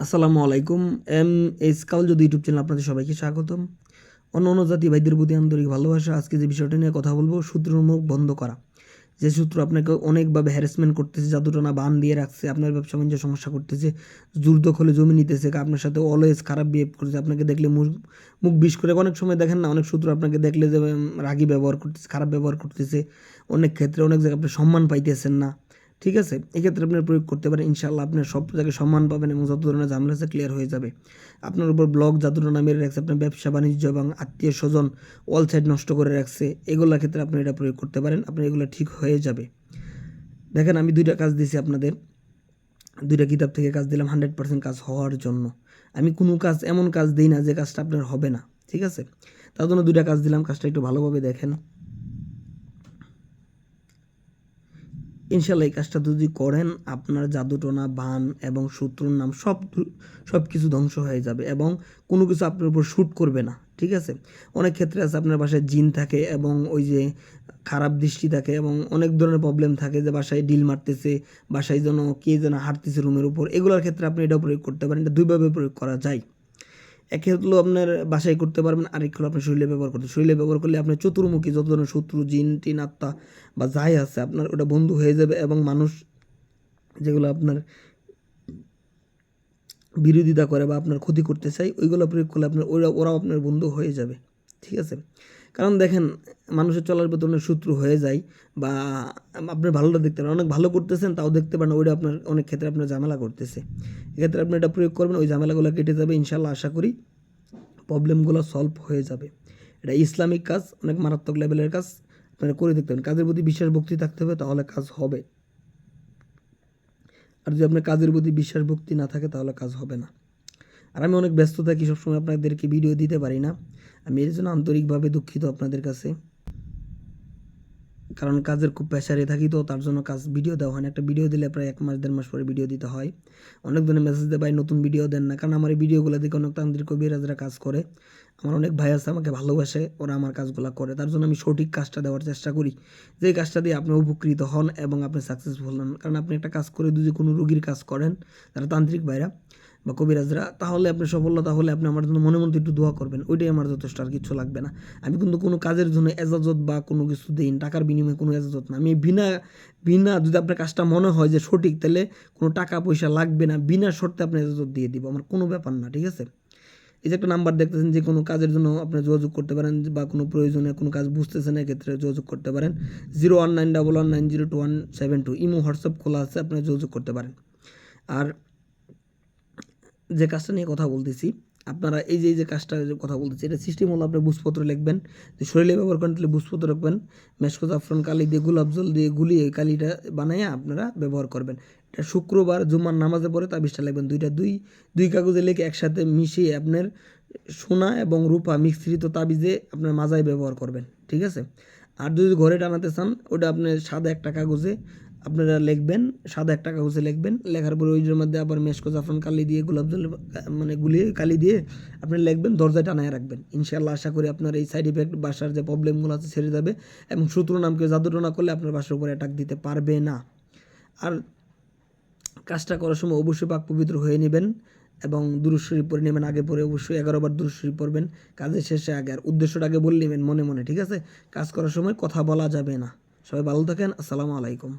আসসালামু আলাইকুম। M S কাল যদি ইউটিউব চ্যানেল আপনাদের সবাইকে স্বাগতম। অন্য অন্য জাতি ভাইদের প্রতি আন্তরিক ভালোবাসা। আজকে যে বিষয়টা নিয়ে কথা বলব মুখ বন্ধ করা। যে সূত্র আপনাকে অনেকভাবে হ্যারাসমেন্ট করতেছে জাদুটনা বান দিয়ে রাখছে, আপনার ব্যবসা বাণিজ্য সমস্যা করতেছে, জোর দখলে জমি নিতেছে, আপনার সাথে অলওয়েজ খারাপ বিহেভ করতেছে আপনাকে দেখলে মুখ মুখ বিষ করে, অনেক সময় দেখেন না, অনেক সূত্র আপনাকে দেখলে যে রাগি ব্যবহার করতেছে, খারাপ ব্যবহার করতেছে। অনেক ক্ষেত্রে অনেক জায়গায় আপনি সম্মান পাইতেছেন না। ঠিক আছে? এক্ষেত্রে আপনি প্রয়োগ করতে পারেন। ইনশাল্লাহ আপনার সব জায়গায় সম্মান পাবেন এবং যত ধরনের ঝামেলা আছে ক্লিয়ার হয়ে যাবে। আপনার উপর ব্লগ যত ধরনের মেরে রাখছে, আপনার ব্যবসা বাণিজ্য এবং আত্মীয় স্বজন অল সাইড নষ্ট করে রাখছে, এগুলোর ক্ষেত্রে আপনি এটা প্রয়োগ করতে পারেন। আপনার এগুলো ঠিক হয়ে যাবে। দেখেন, আমি দুইটা কাজ দিয়েছি আপনাদের। দুইটা কিতাব থেকে কাজ দিলাম হান্ড্রেড পার্সেন্ট কাজ হওয়ার জন্য। আমি কোনো কাজ, এমন কাজ দিই না যে কাজটা আপনার হবে না, ঠিক আছে? তার জন্য দুইটা কাজ দিলাম, কাজটা একটু ভালোভাবে দেখেন। ইনশাল্লাহ এই কাজটা যদি করেন, আপনার জাদুটোনা, বান এবং শত্রুর নাম সব সব কিছু ধ্বংস হয়ে যাবে এবং কোনো কিছু আপনার উপর শ্যুট করবে না, ঠিক আছে? অনেক ক্ষেত্রে আছে আপনার বাসায় জিন থাকে এবং ওই যে খারাপ দৃষ্টি থাকে এবং অনেক ধরনের প্রবলেম থাকে যে বাসায় ডিল মারতেছে, বাসায় যেন কে যেন হাঁটতেছে রুমের উপর। এগুলোর ক্ষেত্রে আপনি এটা প্রয়োগ করতে পারেন, এটা দুইভাবে প্রয়োগ করা যায়। একে হলো আপনার বাসায় করতে পারবেন, আরেক হলো আপনার শরীরে ব্যবহার করতে। শরীরে ব্যবহার করলে আপনার চতুর্মুখী যত ধরনের শত্রু, জিন, টিন, আত্মা বা যাই আছে, আপনার ওটা বন্ধু হয়ে যাবে এবং মানুষ যেগুলো আপনার বিরোধিতা করে বা আপনার ক্ষতি করতে চাই ওইগুলো প্রয়োগ করলে আপনার ওরা, ওরাও আপনার বন্ধু হয়ে যাবে। ঠিক আছে? কারণ দেখেন, মানুষের চলার পথে অনেক শত্রু হয়ে যায় বা আপনার ভালোটা দেখতে পারেন। অনেক ভালো করতেছেন, তাও দেখতে পারেন, ওইটা আপনার অনেক ক্ষেত্রে আপনার ঝামেলা করতেছে। এক্ষেত্রে আপনি এটা প্রয়োগ করবেন, ওই ঝামেলাগুলো কেটে যাবে ইনশাল্লাহ আশা করি প্রবলেমগুলো সলভ হয়ে যাবে। এটা ইসলামিক কাজ, অনেক মারাত্মক লেভেলের কাজ, আপনারা করে দেখতে পারেন। কাজের প্রতি বিশ্বাস ভক্তি থাকতে হবে, তাহলে কাজ হবে। আর যদি আপনার কাজের প্রতি বিশ্বাস ভক্তি না থাকে, তাহলে কাজ হবে না। আর আমি অনেক ব্যস্ত থাকি, সবসময় আপনাদেরকে ভিডিও দিতে পারি না। আমি এর জন্য আন্তরিকভাবে দুঃখিত আপনাদের কাছে। কারণ কাজের খুব প্রেশারে থাকি তো, তার জন্য কাজ ভিডিও দেওয়া হয় না। একটা ভিডিও দিলে প্রায় এক মাস, দেড় মাস পরে ভিডিও দিতে হয়। অনেক ধরনের মেসেজ দেয় নতুন ভিডিও দেন না। কারণ আমার এই ভিডিওগুলো দেখে অনেক তান্ত্রিক কবিরাজরা কাজ করে। আমার অনেক ভাই আছে, আমাকে ভালোবাসে, ওরা আমার কাজগুলো করে। তার জন্য আমি সঠিক কাজটা দেওয়ার চেষ্টা করি। যে কাজটা দিয়ে আপনি উপকৃত হন এবং আপনি সাকসেসফুল হন। কারণ আপনি একটা কাজ করে যদি কোনো রুগীর কাজ করেন, তারা তান্ত্রিক ভাইরা বা কবিরাজরা, তাহলে আপনি সফলতা হলে আপনি আমার জন্য মনে মধ্যে একটু দোয়া করবেন। ওইটাই আমার যথেষ্ট, আর কিছু লাগবে না। আমি কিন্তু কোনো কাজের জন্য এজাজত বা কোনো কিছু দিই টাকার বিনিময়ে কোনো এজাজত না। আমি বিনা বিনা যদি আপনার কাজটা মনে হয় যে সঠিক, তাহলে কোনো টাকা পয়সা লাগবে না, বিনা শর্তে আপনি এজাজত দিয়ে দিব। আমার কোনো ব্যাপার না, ঠিক আছে? এই যে একটা নাম্বার দেখতেছেন যে কোনো কাজের জন্য আপনি যোগাযোগ করতে পারেন বা কোনো প্রয়োজনে কোনো কাজ বুঝতেছেন, এক্ষেত্রে যোগাযোগ করতে পারেন। Zero one nine double one nine zero two one seven two, imo, WhatsApp খোলা আছে, আপনি যোগাযোগ করতে পারেন। আর যে কাজটা নিয়ে কথা বলতেছি, আপনারা এই যে এই যে কাজটা কথা বলতেছি, এটা সিস্টেম হলো আপনি বুঝপত্র লিখবেন, যে শরীরে ব্যবহার করেন তাহলে বুঝপত্র রাখবেন, মেশকো, জাফরান, কালি দিয়ে, গোলাপ জল দিয়ে গুলিয়ে কালিটা বানাইয়া আপনারা ব্যবহার করবেন। এটা শুক্রবার জুমার নামাজে পরে তাবিজটা লিখবেন, দুইটা দুই দুই কাগজে লিখে একসাথে মিশিয়ে আপনার সোনা এবং রূপা মিশ্রিত তাবিজে আপনার মাজায় ব্যবহার করবেন, ঠিক আছে? আর যদি ঘরে টানাতে চান, ওটা আপনি সাদা একটা কাগজে আপনারা লিখবেন, সাদা একটা কাগজে লিখবেন, লেখার পরে ওইটার মধ্যে আবার মেশকো জাফরান কালি দিয়ে, গোলাপ জল মানে গুলিয়ে কালি দিয়ে আপনি লিখবেন, দরজায় টানায় রাখবেন। ইনশাল্লাহ আশা করি আপনার এই সাইড ইফেক্ট বাসার যে প্রবলেমগুলো আছে ছেড়ে যাবে এবং শত্রু নামকে জাদুটনা করলে আপনার বাসার উপরে অ্যাটাক দিতে পারবে না। আর কাজটা করার সময় অবশ্যই পাক পবিত্র হয়ে নেবেন এবং দুরুশ্বরী পরে নেবেন, আগে পরে অবশ্যই এগারো বার দুরুশ্বরী পড়বেন, কাজের শেষে আগে। আর উদ্দেশ্যটা আগে বলে নেবেন মনে মনে, ঠিক আছে? কাজ করার সময় কথা বলা যাবে না। সবাই ভালো থাকেন, আসসালামু আলাইকুম।